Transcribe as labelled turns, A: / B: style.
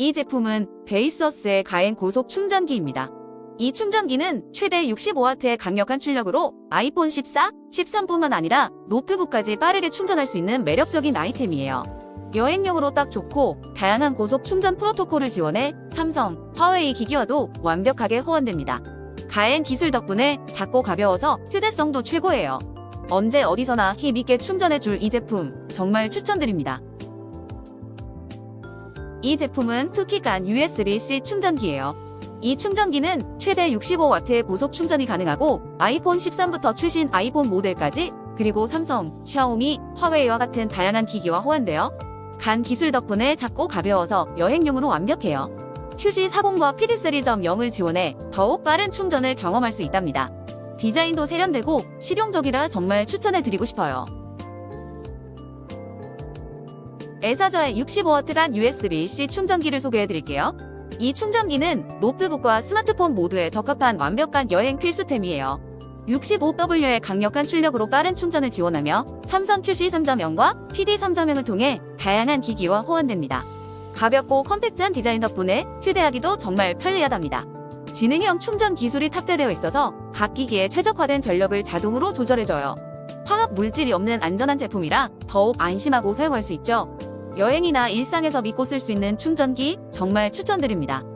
A: 이 제품은 베이서스의 가행 고속 충전기입니다. 이 충전기는 최대 65W의 강력한 출력으로 아이폰 14, 13뿐만 아니라 노트북까지 빠르게 충전할 수 있는 매력적인 아이템이에요. 여행용으로 딱 좋고 다양한 고속 충전 프로토콜을 지원해 삼성, 화웨이 기기와도 완벽하게 호환됩니다. 가행 기술 덕분에 작고 가벼워서 휴대성도 최고예요. 언제 어디서나 힘있게 충전해줄 이 제품 정말 추천드립니다. 이 제품은 투키간 USB-C 충전기예요. 이 충전기는 최대 65W의 고속 충전이 가능하고 아이폰 13부터 최신 아이폰 모델까지 그리고 삼성, 샤오미, 화웨이와 같은 다양한 기기와 호환되어 간 기술 덕분에 작고 가벼워서 여행용으로 완벽해요. QC40과 PD3.0을 지원해 더욱 빠른 충전을 경험할 수 있답니다. 디자인도 세련되고 실용적이라 정말 추천해드리고 싶어요. 에사저의 65W간 USB-C 충전기를 소개해드릴게요. 이 충전기는 노트북과 스마트폰 모두에 적합한 완벽한 여행 필수템이에요. 65W의 강력한 출력으로 빠른 충전을 지원하며 삼성 QC3.0과 PD3.0을 통해 다양한 기기와 호환됩니다. 가볍고 컴팩트한 디자인 덕분에 휴대하기도 정말 편리하답니다. 지능형 충전 기술이 탑재되어 있어서 각 기기에 최적화된 전력을 자동으로 조절해줘요. 화학 물질이 없는 안전한 제품이라 더욱 안심하고 사용할 수 있죠. 여행이나 일상에서 믿고 쓸 수 있는 충전기 정말 추천드립니다.